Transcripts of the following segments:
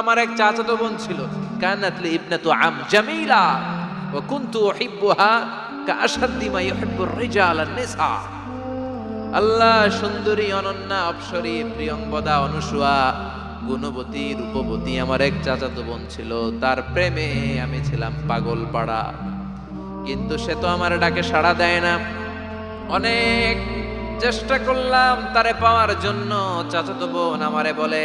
আমার এক চাচাতো বোন ছিল। কানাত লি ইবনাতু আম জামিলা, ওয়া কুনতু উহিব্বুহা কাআশাদ্দি মা ইউহিব্বুর রিজাল আন-নিসা আল্লাহ সুন্দরী, অনন্যা, অপসরী প্রিয়ঙ্বদা অনুসুয়া, গুণবতী, রূপবতী আমার এক চাচাতো বোন ছিল। তার প্রেমে আমি ছিলাম পাগল পাড়া কিন্তু সে তো আমার ডাকে সাড়া দেয় না। অনেক চেষ্টা করলাম তারে পাওয়ার জন্য। চাচাতো বোন আমারে বলে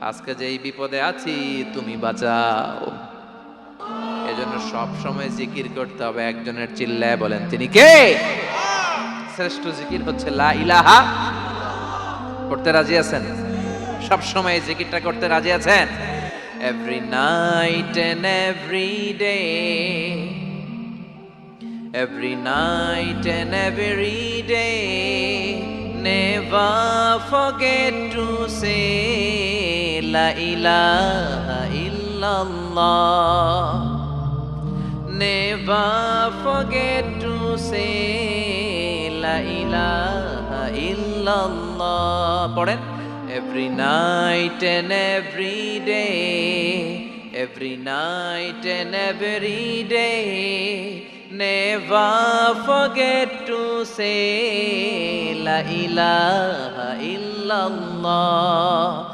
আজকে যে এই বিপদে আছি, তুমি বাঁচাও। এজন্য সব সময় জিকির করতে হবে, একজনের চিল্লায় বলেন, তিনি কে? শ্রেষ্ঠ জিকির হচ্ছে, লা ইলাহা করতে রাজি আছেন? সব সময় জিকিরটা করতে রাজি আছেন? Every night and every day every night and every day. Never forget to say La ilaha illallah. Never forget to say La ilaha illallah. পড়েন Every night and every day, every night and every day. Never forget to say La ilaha illallah.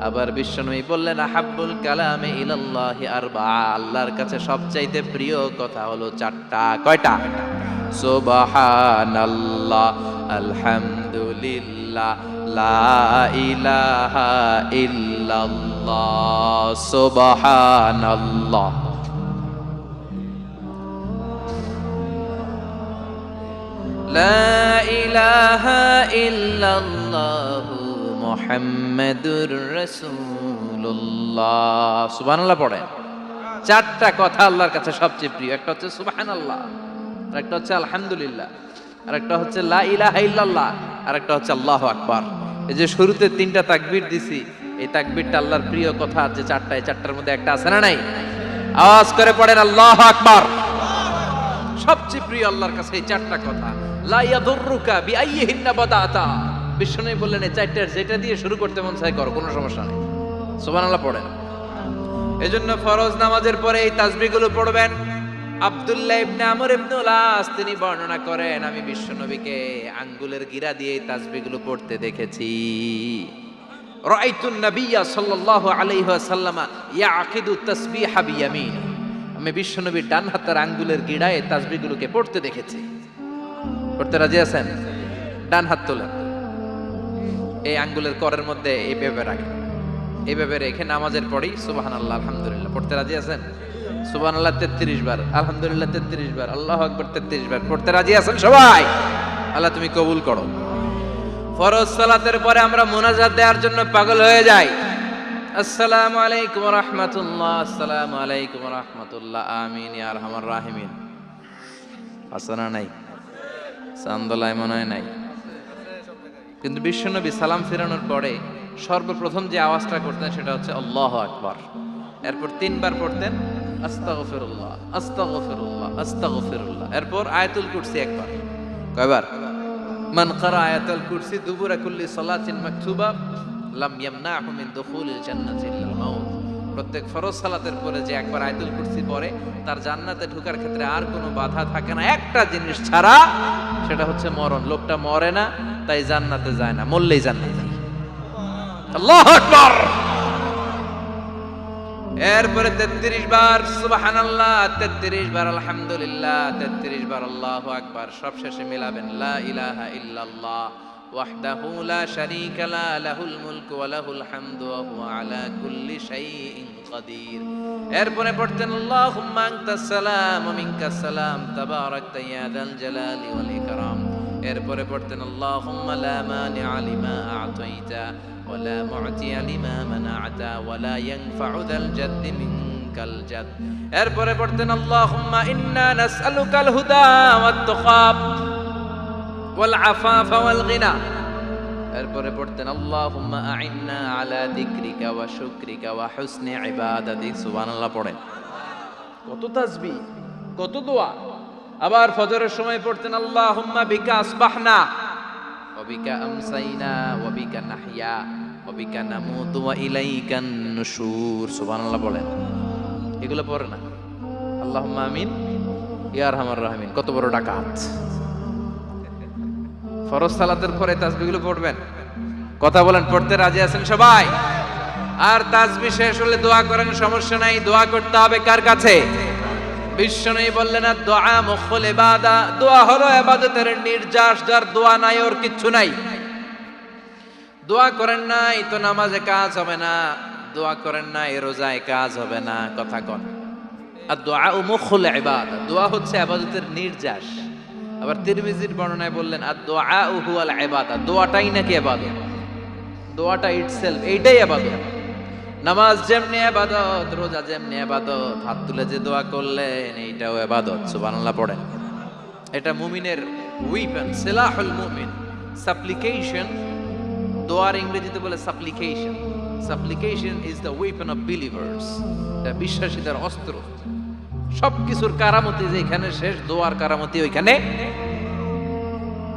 আবার বিশ্বনবী বললেন, আহাব্বুল কালামে ইলাল্লাহি আরবা আল্লাহর কাছে সবচাইতে প্রিয় কথা হলো চারটা। কয়টা? সুবহানাল্লাহ, আলহামদুলিল্লাহ, লা ইলাহা ইল্লাল্লাহ, সুবহানাল্লাহ। লা ইলাহা ইল্লাল্লাহ। মোহাম্মদুর রসুল্লাহ আল্লাহ পড়েন চারটা কথা আল্লাহর কাছে সবচেয়ে প্রিয়। একটা হচ্ছে সুবাহান আল্লাহ একটা হচ্ছে আলহামদুলিল্লাহ আর একটা হচ্ছে লা ইলাহা ইল্লাল্লাহ আর একটা হচ্ছে আল্লাহ আকবার। এই যে শুরুতে তিনটা তাকবীর দিছি, এই তাকবীরটা আল্লাহর প্রিয় কথা যে চারটা এই চারটার মধ্যে একটা আছে না নাই? আওয়াজ করে পড়েন আল্লাহ আকবার। সবচেয়ে প্রিয় আল্লাহর কাছে এই চারটা কথা। লা ইয়াদুররুকা বিআইয়িহিন্না বাদাতা। বিষ্ণু বললেন, এই চারটার যেটা দিয়ে শুরু করতে মন চাই করো, কোনো সমস্যা নেই। সুবহানাল্লাহ পড়েন। এজন্য ফরজ নামাজের পরে এই তাসবিহগুলো পড়বেন। আব্দুল্লাহ ইবনে আমর ইবনে উলাস, তিনি বর্ণনা করেন, আমি বিশ্বনবীকে আঙ্গুলের গিরা দিয়ে এই তাসবিহগুলো পড়তে দেখেছি। রাআইতুন নাবিয়্যা সাল্লাল্লাহু আলাইহি ওয়াসাল্লাম ইয়াকিদু তাসবিহা বিয়ামিনি। আমি বিশ্বনবীর ডান হাতের আঙ্গুলের গিড়ায় এই তাসবিহগুলোকে পড়তে দেখেছি। পড়তে রাজি আছেন? ডান হাত তোলেন। এই আঙ্গুলের করের মধ্যে এই পেঁপে রাখেন এইভাবে রেখে নামাজের পরেই সুবাহান আল্লাহ আলহামদুলিল্লাহ। পড়তে রাজি আছেন? সুবাহান আল্লাহ তেত্রিশ বার। আলহামদুলিল্লাহ, তেত্রিশ বার। আল্লাহ আকবর, তেত্রিশ বার। পড়তে রাজি আছেন সবাই? আল্লাহ তুমি কবুল করো। ফরজ সালাতের পরে আমরা মোনাজাত দেওয়ার জন্য পাগল হয়ে যাই। আসসালামু আলাইকুম রহমতুল্লাহ। আসসালামু আলাইকুম রহমতুল্লাহ। আমিন ইয়া আরহামার রাহিমিন। হাসানা নাই। চান্দলায় মনে হয় নাই। কিন্তু বিশ্বনবী সালাম ফেরানোর পরে সর্বপ্রথম যে আওয়াজটা করতেন সেটা হচ্ছে আল্লাহ আকবর। এরপর তিনবার পড়তেন, আস্তাগফিরুল্লাহ আস্তাগফিরুল্লাহ আস্তাগফিরুল্লাহ। এরপর আয়াতুল কুরসি একবার। কয়বার? মান কারা আয়াতুল কুরসি দুবুরা কুল্লি সালাতিন মাকতুবা, লাম ইয়ামনাহু মিন দুখুলিল জান্নাতি ইল্লাল মাউত। প্রত্যেক ফরজ সালাতের পরে যে একবার আয়াতুল কুরসি পড়ে, তার জান্নাতে ঢোকার ক্ষেত্রে আর কোনো বাধা থাকে না। একটা জিনিস ছাড়া সেটা হচ্ছে মরণ। লোকটা মরে না তাই জান্নাতে যায় না, মরলেই জান্নাতে আল্লাহ আকবার! এরপরে তেত্রিশ বার, সুবহানাল্লাহ, তেত্রিশ বার, আলহামদুলিল্লাহ, তেত্রিশ বার, আল্লাহ আকবার। সব শেষে মিলাবেন, লা ইলাহা ইল্লাল্লাহ, ওয়াহদাহু লা শারীকা লা, লাহুল মুলকু ওয়া লাহুল হামদু ওয়া হুয়া আলা কুল্লি শাইইন কাদির। এরপরে পড়তেন, আল্লাহুম্মা আনতাস সালাম ওয়া মিনকাস সালাম, তাবারাকতা ইয়া যাল জালালি ওয়াল ইকরাম। এরপরে পড়তেন, আল্লাহুম্মা লা মানি আলিমা আতাইতা ওয়ালা মুআতি আলিমা মানাআতা ওয়ালা ইয়ানফা'ু যাল জাদ্দি মিনকাল জাদ এরপরে পড়তেন, আল্লাহুম্মা ইন্না নাসআলুকাল হুদা ওয়াত তুখাব ওয়াল আফাফা ওয়াল গিনা। এরপরে পড়তেন, আল্লাহুম্মা আইন্না আলা যিকরিকা ওয়া শুকরিকা ওয়া হুসনি ইবাদাতিক সুবহানাল্লাহ পড়েন। কত তাসবিহ কত দোয়া। আবার ফজরের সময় পড়তেন আল্লাহ হুম্মা বিকা আসবাহনা অবিকা আমসাইনা অবিকা নাহিয়া অবিকা নামুতু, ওয়া ইলাইকান নুশুর। সুবহানাল্লাহ বলেন। এগুলো পড়ে না। আল্লাহুম্মা আমিন, ইয়া আরহামার রহমিন। কত বড় ডাকাত। ফরজ সালাতের পরে তাসবিহগুলো পড়বেন। কথা বলেন, পড়তে রাজি আছেন সবাই? আর তাজবি শেষ হলে দোয়া করেন, সমস্যা নাই। দোয়া করতে হবে কার কাছে? বিশ্বনবী বললেন না দোয়া মুখল ইবাদা, দোয়া হলো ইবাদতের নির্যাস, যার দোয়া নাই ওর কিচ্ছু নাই। দোয়া করেন নাই তো নামাজে কাজ হবে না, দোয়া করেন নাই রোজায় কাজ হবে না, কথা কন। আর দোয়া ও মুখল ইবাদা, দোয়া হচ্ছে ইবাদতের নির্যাস। আবার তিরমিজির বর্ণনায় বললেন, আর দোয়া ও হুয়াল ইবাদা, দোয়াটাই নাকি ইবাদত? দোয়াটা ইটসেলফ এইটাই ইবাদত। নামাজ যেমনি আবাদত রোজা যেমনি আবাদত হাত তুলে যে দোয়া করলেন, এইটাও আবাদত সুবহানাল্লাহ পড়েন। এটা মুমিনের উইপেন সিলাহুল মুমিন। সাপ্লিকেশন দোয়ার ইংরেজিতে বলে supplication supplication is the weapon of believers এটা বিশ্বাসীদের অস্ত্র। সব কিছুর কারামতি যেখানে শেষ, দোয়ার কারামতি ওইখানে।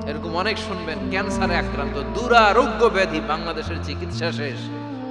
এরকম অনেক শুনবেন, ক্যান্সারে আক্রান্ত, দুরারোগ্য ব্যাধি, বাংলাদেশের চিকিৎসা শেষ।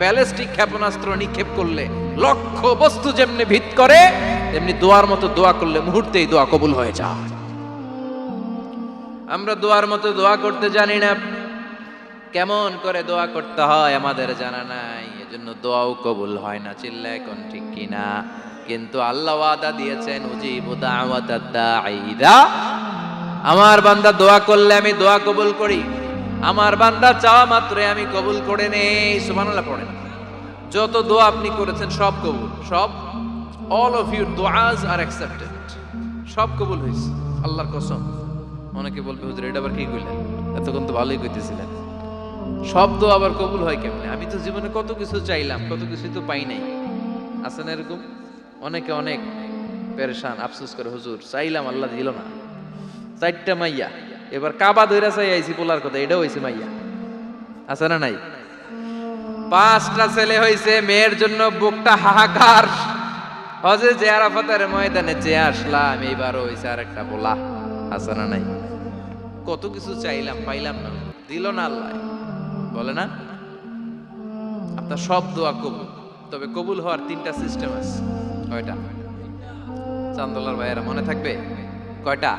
ব্যালিস্টিক ক্ষেপণাস্ত্র নিক্ষেপ করলে লক্ষ বস্তু যেমনি ভিত করে, তেমনি দোয়ার মতো দোয়া করলে মুহূর্তেই দোয়া কবুল হয়ে যায়। আমরা দোয়ার মতো দোয়া করতে জানি না, কেমন করে দোয়া করতে হয় আমাদের জানা নাই, এজন্য দোয়াও কবুল হয় না চিল্লা এখন ঠিক কিনা। কিন্তু আল্লাহ ওয়াদা দিয়েছেন, উজিবু দাওয়াতাদ দাঈদা। আমার বান্দা দোয়া করলে আমি দোয়া কবুল করি আমার বান্দা চাওয়া মাত্রই আমি কবুল করে নেই। সুবহানাল্লাহ পড়েন। যত দোয়া আপনি করেছেন, সব কবুল। সব? অল অফ ইউর দোয়াজ আর অ্যাকসেপ্টেড সব কবুল হয়েছে। আল্লাহর কসম। অনেকে বলবে, হুজুর, এটা আবার কি কইলেন? এতক্ষণ তো ভালোই কইতেছিলেন। সব দোয়া আবার কবুল হয় কেমনে? আমি তো জীবনে কত কিছু চাইলাম, কত কিছু তো পাই নাই। আছে না এরকম? অনেকে অনেক পেরেশান, আফসোস করে, হুজুর, চাইলাম, আল্লাহ দিল না। চারটা মাইয়া। এবার কাবা ধইরা চাই আইছি পোলার কথা, এটাও হইছে মাইয়া। আছে না নাই? পাঁচটা ছেলে হইছে, মেয়ের জন্য বুকটা হাহাকার। হজে যে আরাফাতের ময়দানে যে আসলাম, এইবারও হইছে আর একটা পোলা। আছে না নাই? কত কিছু চাইলাম, পাইলাম না। দিল না আল্লাহ। বলে না? আপনার সব দোয়া কবুল। তবে কবুল হওয়ার তিনটা সিস্টেম আছে। কয়টা? চান্দোলার ভাইয়েরা মনে থাকবে? কয়টা?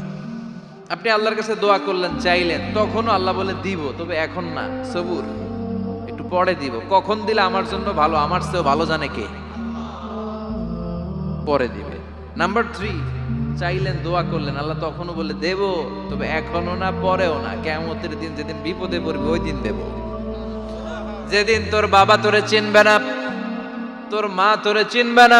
আপনি আল্লাহর কাছে দোয়া করলেন, চাইলেন, তখনও আল্লাহ বলে দিব, তবে এখন না, সবুর। একটু পরে দিব। কখন দিলে আমার জন্য ভালো, আমার চেয়েও ভালো জানে কে? পরে দিবে। নাম্বার থ্রি চাইলেন, দোয়া করলেন, আল্লাহ তখনও বলে দেব, তবে এখনও না, পরেও না কেমতের দিন যেদিন বিপদে পড়বে, ওই দিন দেব। যেদিন তোর বাবা তোরে চিনবে না, তোর মা তোরে চিনবে না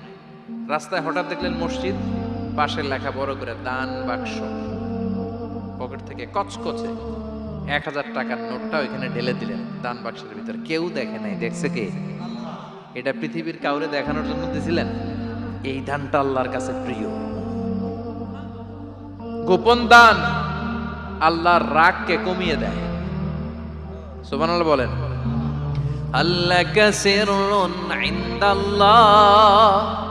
রাস্তায় হঠাৎ দেখলেন মসজিদ পাশের লেখা বড় করে দান বাক্স। পকেট থেকে কচকচে এক হাজার টাকার নোটটা ওইখানে ঢেলে দিলেন দান বাক্সের ভিতরে। কেউ দেখে নাই, দেখছে কে? এটা পৃথিবীর কাউরে দেখানোর জন্য দিছিলেন? এই দানটা আল্লাহর কাছে প্রিয়। গোপন দান আল্লাহর রাগকে কমিয়ে দেয়। সুবহানাল্লাহ বলেন, আল্লাহ কাসিরুন ইনদাল্লাহ।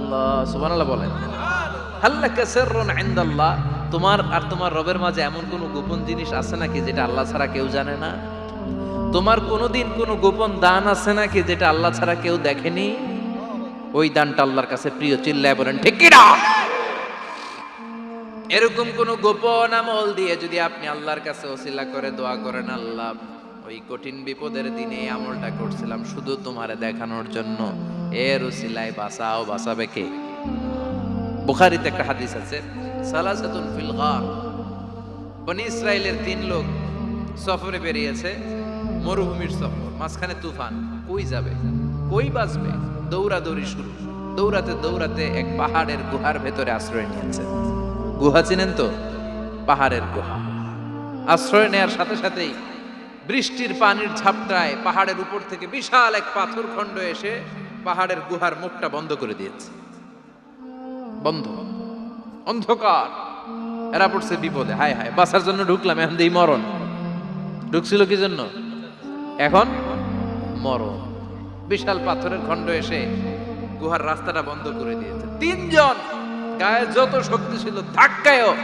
ইল্লাল্লাহ সুবহানাল্লাহ বলেন। তোমার আর তোমার রবের মাঝে এমন কোনো গোপন জিনিস আছে নাকি যেটা আল্লাহ ছাড়া কেউ জানে না? তোমার কোনোদিন কোনো গোপন দান আছে নাকি যেটা আল্লাহ ছাড়া কেউ দেখেনি? ওই দানটা আল্লাহর কাছে প্রিয়, চিল্লায় বলেন, ঠিক এরকম কোন গোপন আমল দিয়ে যদি আপনি আল্লাহর কাছে ওসিলা করে, দোয়া করেন, আল্লাহ, ওই কঠিন বিপদের দিনে আমলটা করছিলাম শুধু তোমারে দেখানোর জন্য। এর ওসিলায় বাঁচাও বাঁচাবে কে? বুখারিতে একটা হাদিস আছে, সালাসাতুন ফিল গার। বনি ইসরায়েলের তিন লোক সফরে বেরিয়েছে, মরুভূমির সফর, মাঝখানে তুফান, কই যাবে? কই বাঁচবে? দৌড়াদৌড়ি শুরু। দৌড়াতে দৌড়াতে এক পাহাড়ের গুহার ভেতরে আশ্রয় নিয়েছে। গুহা চিনেন তো? পাহাড়ের গুহা। আশ্রয় নেয়ার সাথে সাথেই বৃষ্টির পানির ঝাপটায় পাহাড়ের উপর থেকে বিশাল এক পাথর খণ্ড এসে পাহাড়ের গুহার মুখটা বন্ধ করে দিয়েছে। বন্ধ। অন্ধকার। এরা পড়ছে বিপদে। হায় হায়, বাঁচার জন্য ঢুকলাম, এখন দিই মরণ। ঢুকছিল কি জন্য? এখন মরণ। বিশাল পাথরের খণ্ড এসে গুহার রাস্তাটা বন্ধ করে দিয়েছে। তিনজন গায়ে যত শক্তি ছিল, ধাক্কায়ও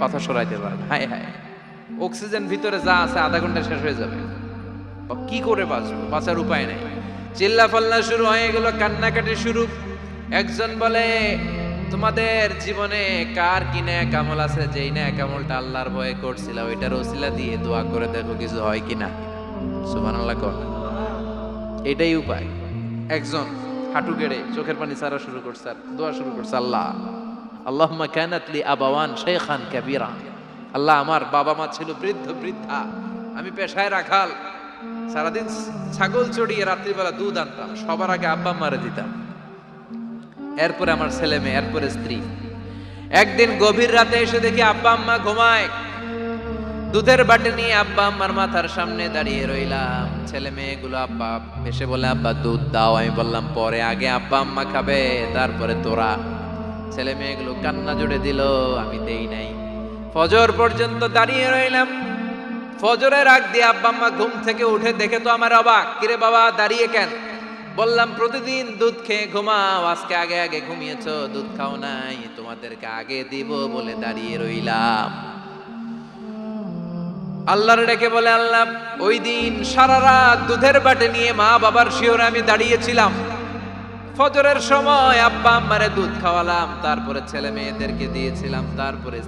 পাথর সরাইতে পারে হায় হায়, অক্সিজেন ভিতরে যা আছে, আধা ঘণ্টা শেষ হয়ে যাবে। কি করে বাঁচবো? বাঁচার উপায় নাই। চিল্লা ফাল্লা শুরু হয়ে গেল কান্নাকাটি শুরু। একজন বলে, তোমাদের জীবনে কার কি ন্যাক আছে? যেই ন্যাক আমলটা আল্লাহর ভয়ে করছিল, ওইটার ওসিলা দিয়ে দোয়া করে দেখো কিছু হয় কিনা। সুবহানাল্লাহ কর। এটাই উপায়। একজন হাঁটু গেড়ে চোখের পানি সারা শুরু করছে আর দোয়া শুরু করছে, আল্লাহ, আল্লাহুম্মা কানাত লি আবাওয়ান শাইখান কাবীরা। আল্লাহ, আমার বাবা মা ছিল বৃদ্ধ বৃদ্ধা। আমি পেশায় রাখাল। সারাদিন ছাগল চড়িয়ে রাত্রিবেলা দুধ আনতাম। সবার আগে আব্বা মারে দিতাম। এরপরে আমার ছেলে মেয়ে, এরপরে স্ত্রী। একদিন গভীর রাতে এসে দেখি আব্বা আম্মা ঘুমায়। দুধের বাটি নিয়ে আব্বা আম্মার মাথার সামনে দাঁড়িয়ে রইলাম। ছেলে মেয়েগুলো আব্বা এসে বলে, আব্বা, দুধ দাও। আমি বললাম, পরে আগে আব্বা আম্মা খাবে, তারপরে তোরা। ছেলে মেয়েগুলো কান্না জুড়ে দিল, আমি দেই নাই। ফজর পর্যন্ত দাঁড়িয়ে রইলাম। ফজরের আগ দিয়ে আব্বা আম্মা ঘুম থেকে উঠে দেখে তো আমার অবাক, কিরে বাবা, দাঁড়িয়ে কেন? বললাম, প্রতিদিন দুধ খেয়ে ঘুমাও, আজকে আগে আগে ঘুমিয়েছো, দুধ খাও নাই, তোমাদেরকে আগে দিব বলে দাঁড়িয়ে রইলাম। আল্লাহর ডেকে বলে আল্লাহ, ওই দিন সারা রাত দুধের বাটে নিয়ে মা বাবার শিওরে আমি দাঁড়িয়েছিলাম। ফজরের সময় আব্বা আম্মারে দুধ খাওয়ালাম, তারপরে ছেলে মেয়েদেরকে দিয়েছিলাম, তারপরে